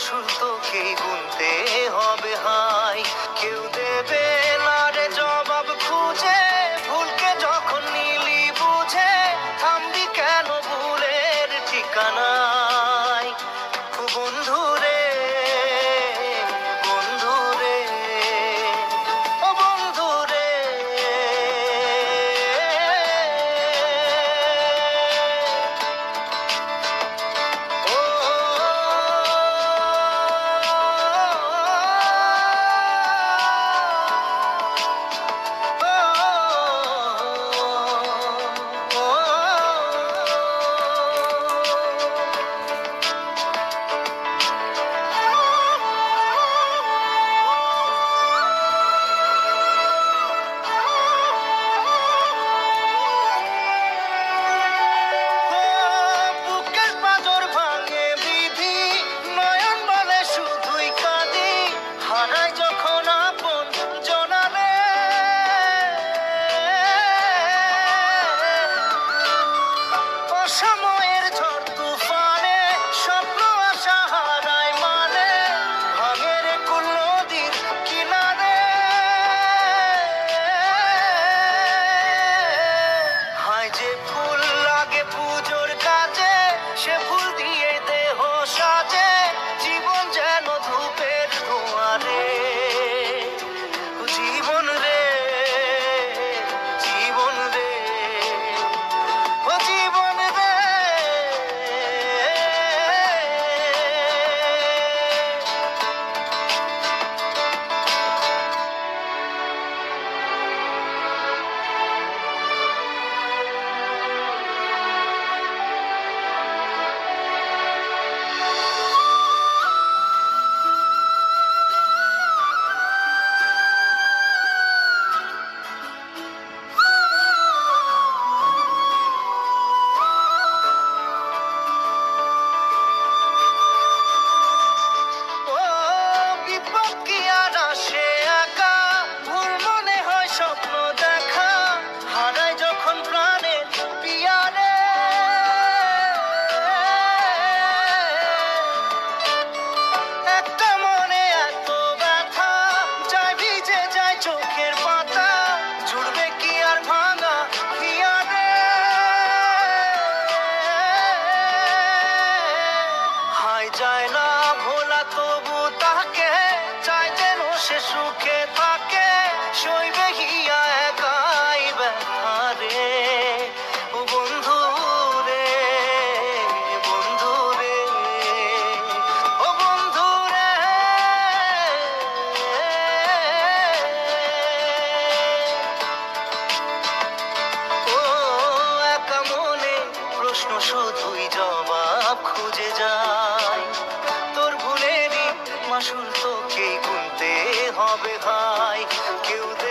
আসল তোকেই গুনতে হবে হা। জীবন যায় না ভোলা, তবু তাকে চায় যেন সে সুখে থাকে। শৈবে হিয়া একাই ব্যথা রে। বন্ধু রে বন্ধু রে, ও বন্ধু রে। ও একা মনে প্রশ্ন শুধুই জবাব। খুঁজে যাই। তোর ভুলেরই মাসুল তোকে গুনতে হবে ভাই। কেউ দে